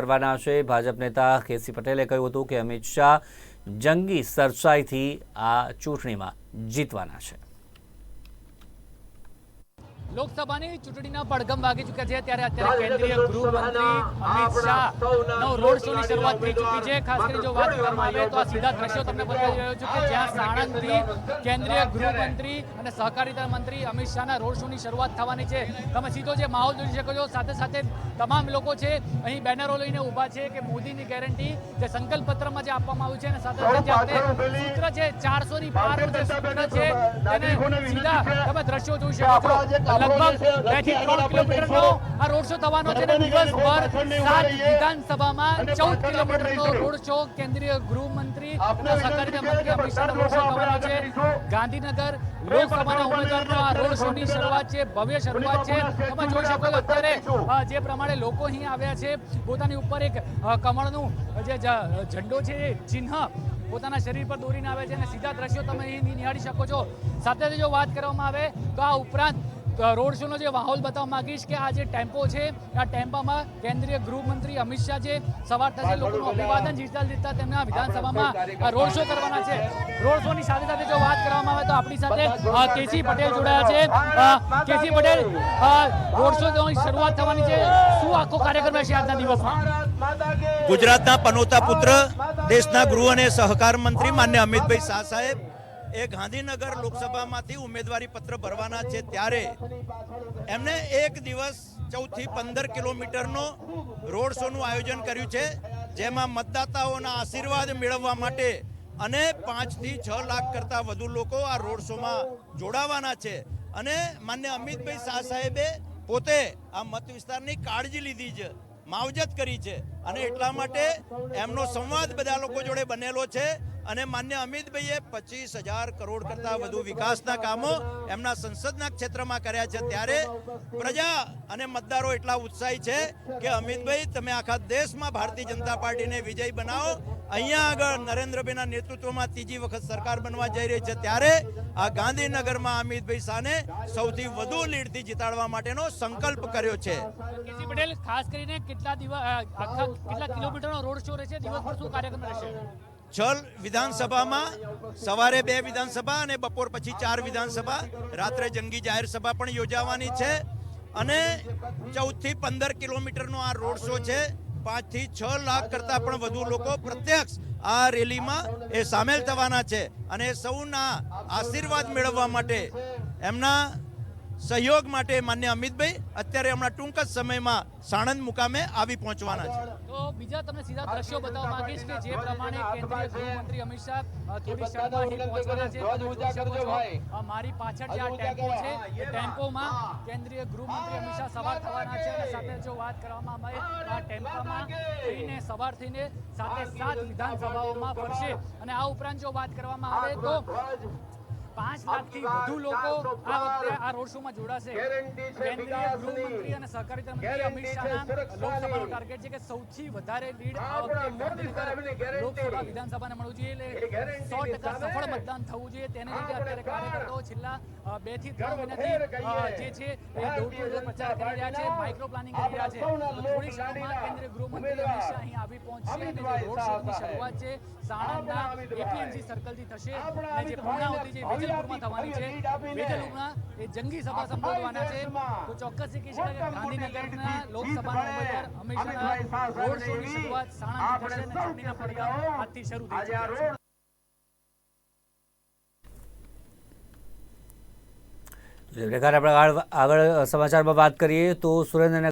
કરવાના છે. ભાજપ નેતા કેસી પટેલે કહ્યું હતું કે અમિત શાહ જંગી સરસાઈથી આ ચૂંટણીમાં જીતવાના છે. લોકસભાની ચૂંટણીના પડઘમ વાગી ચૂક્યા છે. ત્યારે અત્યારે કેન્દ્રીય ગૃહમંત્રી અમિત શાહનો રોડ શોની શરૂઆત થઈ ચૂકી છે. ખાસ કરી જો વાત કરવામાં આવે તો આ સીધા દ્રશ્યો તમને બતાવી રહ્યો છું કે જ્યાં સાણંદથી કેન્દ્રીય ગૃહમંત્રી અને સહકારિતા મંત્રી અમિત શાહના રોડ શોની શરૂઆત થવાની છે. તમે સીધો જે માહોલ જોઈ શકો છો સાથે સાથે તમામ લોકો છે અહીં બેનરો લઈને ઊભા છે કે મોદીની ગેરંટી જે સંકલ્પ પત્રમાં જે આપવામાં આવ્યું છે અને સાથે સાથે જે આપણે સૂત્ર છે ચારસો ની પાર જે સૂત્ર છે તેને સીધા તમે દ્રશ્યો જોઈ શકો છો. લગભગ બેથી ત્રણ કિલોમીટરનો આ રોડ શો થવાનો છે દિવસભર સાત વિધાનસભામાં ચૌદ કિલોમીટરનો રોડ શો કેન્દ્રીય ગૃહમંત્રી સહકારિતા મંત્રી અમિત શાહ રોડ શો થવાનો છે ગાંધીનગર લોકસભાના ઉમેદવારનો આ રોડ શોની શરૂઆત છે ભવ્ય શરૂઆત છે. તમે જોઈ શકો છો અત્યારે જે પ્રમાણે લોકો અહીં આવ્યા છે પોતાની ઉપર એક કમળનું જે ઝંડો છે ચિહ્ન પોતાના શરીર પર દોરીને આવે છે અને સીધા દ્રશ્યો તમે અહીં નિહાળી શકો છો. સાથે જો વાત કરવામાં આવે તો આ ઉપરાંત રોડ શોનો જે માહોલ બતાવવા માંગીશ કે આ જે ટેમ્પો છે આ ટેમ્પામાં કેન્દ્રીય ગૃહમંત્રી અમિત શાહ જે સવાર થશે લોકોનું અભિવાદન જીતતા જીતતા તેમના વિધાનસભામાં રોડ શો કરવાના છે. રોડ શોની સાથે સાથે જો વાત કરવામાં આવે તો આપણી સાથે કેસી પટેલ જોડાયા છે. કેસી પટેલ રોડ શોની શરૂઆત થવાની છે. શું આખો કાર્યક્રમ હશે આજના દિવસમાં? ગુજરાતના પનોતા પુત્ર દેશના ગૃહ અને સહકાર મંત્રી માન્ય અમિતભાઈ શાહ સાહેબ એ ગાંધીનગર લોકસભામાંથી ઉમેદવારી પત્ર ભરવાના છે ત્યારે એમને એક દિવસ ચૌદથી પંદર કિલોમીટરનો રોડ શોનું આયોજન કર્યું છે, જેમાં મતદાતાઓના આશીર્વાદ મેળવવા માટે અને પાંચથી છ લાખ કરતાં વધુ લોકો આ રોડ શોમાં જોડાવાના છે. અને માન્ય અમિતભાઈ શાહ સાહેબે પોતે આ મત વિસ્તારની કાળજી લીધી છે માવજત કરી છે. અને એટલા માટે એમનો સંવાદ બધા લોકો જોડે બનેલો છે. અને માન્ય અમિતભાઈએ પચીસ હજાર કરોડ કરતા વધુ વિકાસના કામો એમના સંસદના ક્ષેત્રમાં કર્યા છે. ત્યારે પ્રજા અને મતદારો એટલા ઉત્સાહી છે કે અમિતભાઈ, તમે આખા દેશમાં ભારતીય જનતા પાર્ટીને વિજય બનાવો. અહીંયા આગળ નરેન્દ્રભાઈના નેતૃત્વમાં ત્રીજી વખત સરકાર બનવા જઈ રહી છે. ત્યારે આ ગાંધીનગરમાં અમિતભાઈ શાહને સૌથી વધુ લીડથી જીતાડવા માટેનો સંકલ્પ કર્યો છે. પટેલ, ખાસ કરીને કેટલા દિવસ આખા કેટલા કિલોમીટરનો રોડ શો રહેશે? દિવસભર શું કાર્યક્રમ રહેશે? છલ વિધાનસભામાં સવારે બે વિધાનસભા અને બપોર પછી ચાર વિધાનસભા. રાત્રે જંગી જાહેર સભા પણ યોજાવાની છે. અને ચૌદથી પંદર કિલોમીટરનો આ રોડ શો છે. પાંચથી છ લાખ કરતાં પણ વધુ લોકો પ્રત્યક્ષ આ રેલીમાં એ સામેલ થવાના છે. અને સૌના આશીર્વાદ મેળવવા માટે એમના સહયોગ માટે માન્ય અમિતભાઈ અત્યારે હમણાં ટૂંક જ સમયમાં સાણંદ મુકામે આવી પહોંચવાના છે. તો બીજા તમને સીધા દ્રશ્યો બતાવવા માંગીશ કે જે પ્રમાણે કેન્દ્રીય ગૃહમંત્રી અમિત શાહ થોડી ક્ષણમાં અહીં પહોંચવાના છે. મારી પાછળ જે આ ટેમ્પો છે એ ટેમ્પોમાં કેન્દ્રીય ગૃહમંત્રી અમિત શાહ સવાર થવાના છે અને સાથે જો વાત કરવામાં આવે તો આ ટેમ્પામાં થઈને સવાર થઈને સાથે સાત વિધાનસભાઓમાં ફરશે. અને આ ઉપરાંત જો વાત કરવામાં આવે તો પાંચ લાખથી વધુ લોકો આ વખતે આ રોડ શોમાં જોડાશે. કેન્દ્રીય ગૃહમંત્રી અને સહકારિતા મંત્રી અમિત શાહના લોકસભાનો ટાર્ગેટ છે કે સૌથી વધારે લીડ આ વખતે લોકસભા વિધાનસભાને મળવું જોઈએ એટલે સો ટકા સફળ મતદાન થવું જોઈએ. તેને લીધે અત્યારે કાર્યકર્તાઓ છેલ્લા બેથી ત્રણ મહિનાથી જે છે એ ડોર પ્રચાર કરી રહ્યા છે માઇક્રો પ્લાનિંગ કરી રહ્યા છે. થોડી ક્ષણમાં કેન્દ્રીય ગૃહમંત્રી અમિત શાહ અહીં આવી પહોંચશે અને જે રોડ શોની શરૂઆત છે સાણંદના એપીએમસી સર્કલથી થશે અને જે પૂર્ણાવતી જે વેજલપુરમાં થવાની છે વેજલપુરમાં એ જંગી સભા સંબોધવાના છે. તો કહી શકાય કે ગાંધીનગરના લોકસભાના ઉમેદવાર અમિત શાહના રોડ શોની શરૂઆત સાણંદથી થશે અને ચૂંટણીના પડઘમ આજથી શરૂ થઈ છે જે પ્રકારે આપણે આગળ આગળ સમાચારમાં વાત કરીએ તો સુરેન્દ્રનગર